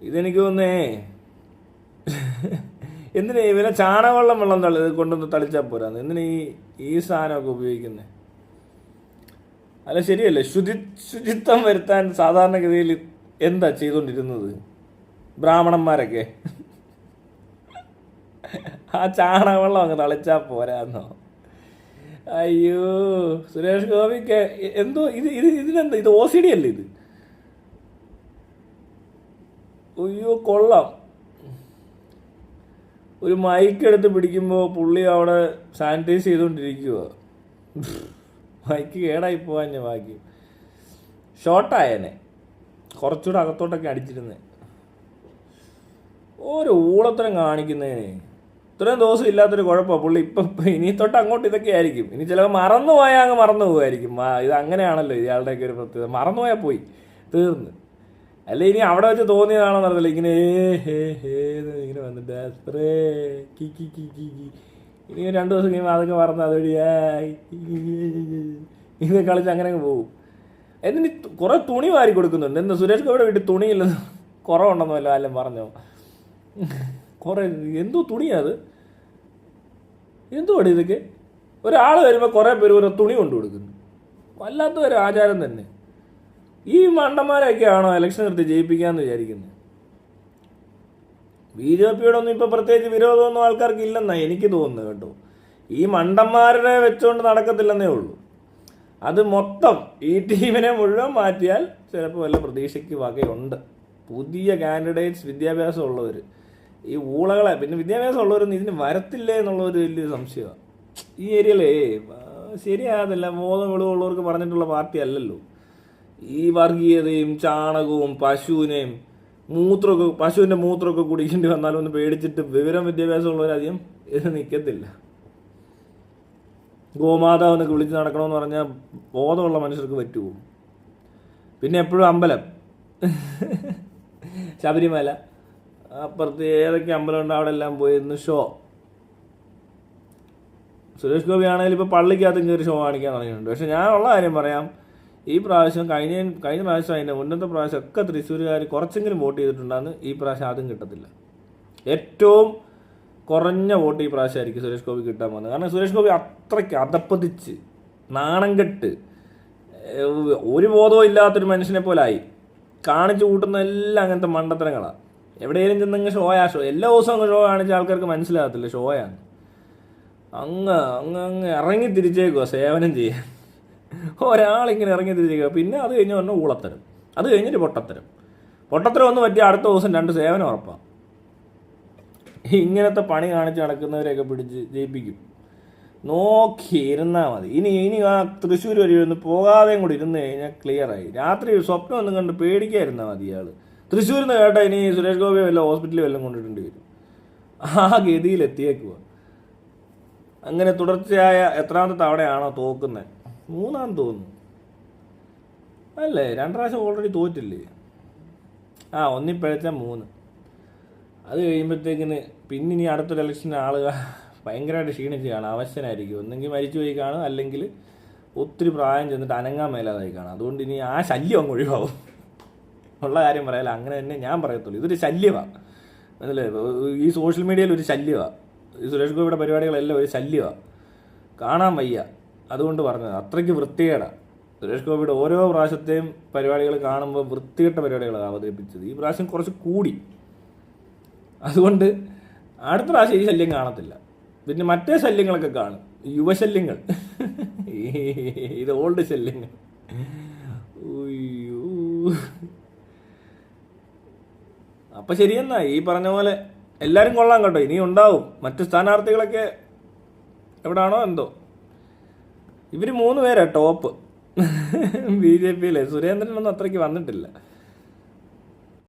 ഇതെനിക്ക് തോന്നേ എന്തിനാ ഇവനെ ചാണകവെള്ളം വെള്ളം തള്ളി കൊണ്ടൊന്ന് തളിച്ചാൽ പോരാന്ന്? എന്തിനാ ഈ ഈ സാധനമൊക്കെ ഉപയോഗിക്കുന്നത് അല്ല ശരിയല്ലേ? ശുചി ശുചിത്വം വരുത്താൻ സാധാരണഗതിയിൽ എന്താ ചെയ്തുകൊണ്ടിരുന്നത് ബ്രാഹ്മണന്മാരൊക്കെ? ആ ചാണകവെള്ളം അങ്ങ് തളിച്ചാൽ പോരാന്നോ? അയ്യോ സുരേഷ് ഗോപിക്ക് എന്തോ ഇത് ഇത് ഇതിനെന്താ ഇത് ഓ സി ഡി അല്ലേ ഇത്? അയ്യോ കൊള്ളാം. ഒരു മൈക്ക് എടുത്ത് പിടിക്കുമ്പോൾ പുള്ളി അവിടെ സാനിറ്റൈസ് ചെയ്തുകൊണ്ടിരിക്കുക മൈക്ക് കേടായി പോകാൻ ഞാൻ ബാക്കി ഷോർട്ടായനെ കുറച്ചുകൂടെ അകത്തോട്ടൊക്കെ അടിച്ചിരുന്നേ. ഒരു ഊളത്തരം കാണിക്കുന്നതിന് ഇത്രയും ദിവസം ഇല്ലാത്തൊരു കുഴപ്പമാണ് പുള്ളി ഇപ്പം ഇനി തൊട്ട് അങ്ങോട്ട് ഇതൊക്കെ ആയിരിക്കും. ഇനി ചിലപ്പോൾ മറന്നു പോയാൽ അങ്ങ് മറന്നു പോകുമായിരിക്കും ഇത് അങ്ങനെയാണല്ലോ ഇയാളുടെയൊക്കെ ഒരു പ്രത്യേകത. മറന്നു പോയാൽ പോയി. തീർന്ന്. അല്ല ഇനി അവിടെ വെച്ച് തോന്നിയതാണോ നടന്നില്ല ഇങ്ങനെ ഇങ്ങനെ വന്നിട്ട് ഇനി രണ്ട് ദിവസം കഴിയുമ്പോൾ അതൊക്കെ മറന്ന് അതുവഴി ഇത് കളിച്ച് അങ്ങനെ അങ്ങ് പോകും. എന്നിട്ട് കുറേ തുണി വാരി കൊടുക്കുന്നുണ്ട്. എന്താ സുരേഷ് ഗോപിയുടെ വീട്ടിൽ തുണിയില്ലെന്ന് കുറവുണ്ടെന്നോ അല്ല എല്ലാം പറഞ്ഞോ? കുറേ എന്തോ തുണിയാത് എന്തോ ഇതൊക്കെ? ഒരാൾ വരുമ്പോൾ കുറേ പേര് ഓരോ തുണി കൊണ്ടു കൊടുക്കുന്നു. വല്ലാത്ത ഒരു ആചാരം തന്നെ. ഈ മണ്ടന്മാരൊക്കെയാണോ ഇലക്ഷൻ നിർത്തി ജയിപ്പിക്കാന്ന് വിചാരിക്കുന്നത് ബി ജെ പിയോടൊന്നും ഇപ്പൊ പ്രത്യേകിച്ച് വിരോധമൊന്നും ആൾക്കാർക്ക് ഇല്ലെന്നാ എനിക്ക് തോന്നുന്നത് കേട്ടോ. ഈ മണ്ടന്മാരെ വെച്ചുകൊണ്ട് നടക്കത്തില്ലെന്നേ ഉള്ളൂ. അത് മൊത്തം ഈ ടീമിനെ മുഴുവൻ മാറ്റിയാൽ ചിലപ്പോൾ വല്ല പ്രതീക്ഷയ്ക്ക് വകയുണ്ട്. പുതിയ കാൻഡിഡേറ്റ്സ് വിദ്യാഭ്യാസം ഉള്ളവർ ഈ ഊളകളെ പിന്നെ വിദ്യാഭ്യാസം ഉള്ളവരൊന്നും ഇതിന് വരത്തില്ലേ എന്നുള്ള ഒരു വലിയൊരു സംശയമാണ് ഈ ഏരിയയിലേ ശരിയാകത്തില്ല. ബോധം വെളിവുള്ളവർക്ക് പറഞ്ഞിട്ടുള്ള പാർട്ടി അല്ലല്ലോ. ഈ വർഗീയതയും ചാണകവും പശുവിനെയും മൂത്രമൊക്കെ പശുവിന്റെ മൂത്രമൊക്കെ കുടിക്കേണ്ടി വന്നാലും ഒന്ന് പേടിച്ചിട്ട് വിവരം വിദ്യാഭ്യാസമുള്ളവരധികം ഇത് നിൽക്കത്തില്ല ഗോമാതാവ് എന്നൊക്കെ വിളിച്ച് നടക്കണമെന്ന് പറഞ്ഞാൽ ബോധമുള്ള മനുഷ്യർക്ക് പറ്റുമോ പിന്നെ എപ്പോഴും അമ്പലം. ശബരിമല. അപ്പുറത്ത് ഏതൊക്കെ അമ്പലമുണ്ട് അവിടെ എല്ലാം പോയി ഇന്ന് ഷോ സുരേഷ് ഗോപി ആണെങ്കിൽ ഇപ്പോൾ പള്ളിക്കകത്തും കയറി ഷോ കാണിക്കാൻ തുടങ്ങിയിട്ടുണ്ട്. പക്ഷെ ഞാനുള്ള കാര്യം പറയാം. ഈ പ്രാവശ്യം കഴിഞ്ഞ കഴിഞ്ഞ പ്രാവശ്യം അതിന്റെ മുന്നത്തെ പ്രാവശ്യം ഒക്കെ തൃശ്ശൂരുകാർ കുറച്ചെങ്കിലും വോട്ട് ചെയ്തിട്ടുണ്ടെന്ന് ഈ പ്രാവശ്യം അതും കിട്ടത്തില്ല. ഏറ്റവും കുറഞ്ഞ വോട്ട് ഈ പ്രാവശ്യമായിരിക്കും സുരേഷ് ഗോപി കിട്ടാൻ പോകുന്നത്. കാരണം സുരേഷ് ഗോപി അത്രയ്ക്ക് അതപ്പതിച്ച് നാണം കെട്ട് ഒരു ബോധവും ഇല്ലാത്തൊരു മനുഷ്യനെ പോലായി കാണിച്ചു കൂട്ടുന്ന എല്ലാം അങ്ങനത്തെ മണ്ടത്തരങ്ങളാണ് എവിടെയെങ്കിലും ചെന്നങ്ങ് ഷോയാ ഷോ എല്ലാ ദിവസവും അങ്ങ് ഷോ കാണിച്ച ആൾക്കാർക്ക് മനസ്സിലാകത്തില്ല ഷോയാണ് അങ്ങ് അങ്ങ് അങ്ങ് ഇറങ്ങി തിരിച്ചേക്കുക സേവനം ചെയ്യാൻ. ഒരാളിങ്ങനെ ഇറങ്ങി തിരിച്ചേക്കുക പിന്നെ അത് കഴിഞ്ഞ് പറഞ്ഞാൽ ഊളത്തരം. അത് കഴിഞ്ഞിട്ട് പൊട്ടത്തരം. പൊട്ടത്തരം ഒന്ന് പറ്റിയ അടുത്ത ദിവസം രണ്ട് സേവനം ഉറപ്പാണ് ഇങ്ങനത്തെ പണി കാണിച്ച് നടക്കുന്നവരെയൊക്കെ പിടിച്ച് ജയിപ്പിക്കും. നോക്കി ഇരുന്നാൽ മതി. ഇനി ഇനി ആ തൃശ്ശൂർ വരെ ഒന്ന് പോകാതെയും കൂടി ഇരുന്ന് കഴിഞ്ഞാൽ ക്ലിയറായി രാത്രി സ്വപ്നം ഒന്നും കണ്ട് പേടിക്കാതിരുന്നാൽ മതി ഇയാൾ തൃശ്ശൂരിൽ നിന്ന് കേട്ടാൽ ഇനി സുരേഷ് ഗോപിയെ വല്ല ഹോസ്പിറ്റലിൽ വല്ലതും കൊണ്ടിട്ടുണ്ട് വരും. ആ ഗതിയിൽ എത്തിയേക്കുക അങ്ങനെ തുടർച്ചയായ എത്രാമത്തെ തവണയാണോ തോക്കുന്നത് മൂന്നാം തോന്നുന്നു. അല്ലേ? രണ്ട് പ്രാവശ്യം ഓൾറെഡി തോറ്റില്ലേ? ആ ഒന്നി പിഴച്ച മൂന്ന്. അത് കഴിയുമ്പോഴത്തേക്കിന് പിന്നെ ഇനി അടുത്തൊരു ഇലക്ഷന് ആളുകൾ ഭയങ്കരമായിട്ട് ക്ഷീണിച്ച് കാണും. അവശനായിരിക്കും. ഒന്നെങ്കിൽ മരിച്ചു പോയി കാണും. അല്ലെങ്കിൽ ഒത്തിരി പ്രായം ചെന്നിട്ട് അനങ്ങാൻ മേലാതായി കാണും. അതുകൊണ്ട് ഇനി ആ ശല്യം അങ്ങ് ഒഴിവാകും ഉള്ള കാര്യം പറയാല്ല. അങ്ങനെ തന്നെ ഞാൻ പറയത്തുള്ളൂ. ഇതൊരു ശല്യമാണ് മനസ്സിലെ ഈ സോഷ്യൽ മീഡിയയിൽ ഒരു ശല്യമാണ് ഈ സുരേഷ് ഗോപിയുടെ പരിപാടികളെല്ലാം ഒരു ശല്യമാണ് കാണാൻ വയ്യ. അതുകൊണ്ട് പറഞ്ഞത്. അത്രയ്ക്ക് വൃത്തികേടാണ് സുരേഷ് ഗോപിയുടെ ഓരോ പ്രാവശ്യത്തെയും പരിപാടികൾ കാണുമ്പോൾ വൃത്തികെട്ട പരിപാടികളാണ് അവതരിപ്പിച്ചത്. ഈ പ്രാവശ്യം കുറച്ച് കൂടി. അതുകൊണ്ട് അടുത്ത പ്രാവശ്യം ഈ ശല്യം കാണത്തില്ല. പിന്നെ മറ്റേ ശല്യങ്ങളൊക്കെ കാണും. യുവശല്യങ്ങൾ. ഇത് ഓൾഡ് ശല്യങ്ങൾ. അപ്പൊ ശരിയെന്നാ ഈ പറഞ്ഞ പോലെ എല്ലാരും കൊള്ളാം കേട്ടോ. ഇനി ഉണ്ടാവും. മറ്റു സ്ഥാനാർത്ഥികളൊക്കെ എവിടാണോ എന്തോ. ഇവർ മൂന്ന് പേരാണ് ടോപ്പ്. ബി ജെ പിയിലെ സുരേന്ദ്രനൊന്നും അത്രയ്ക്ക് വന്നിട്ടില്ല.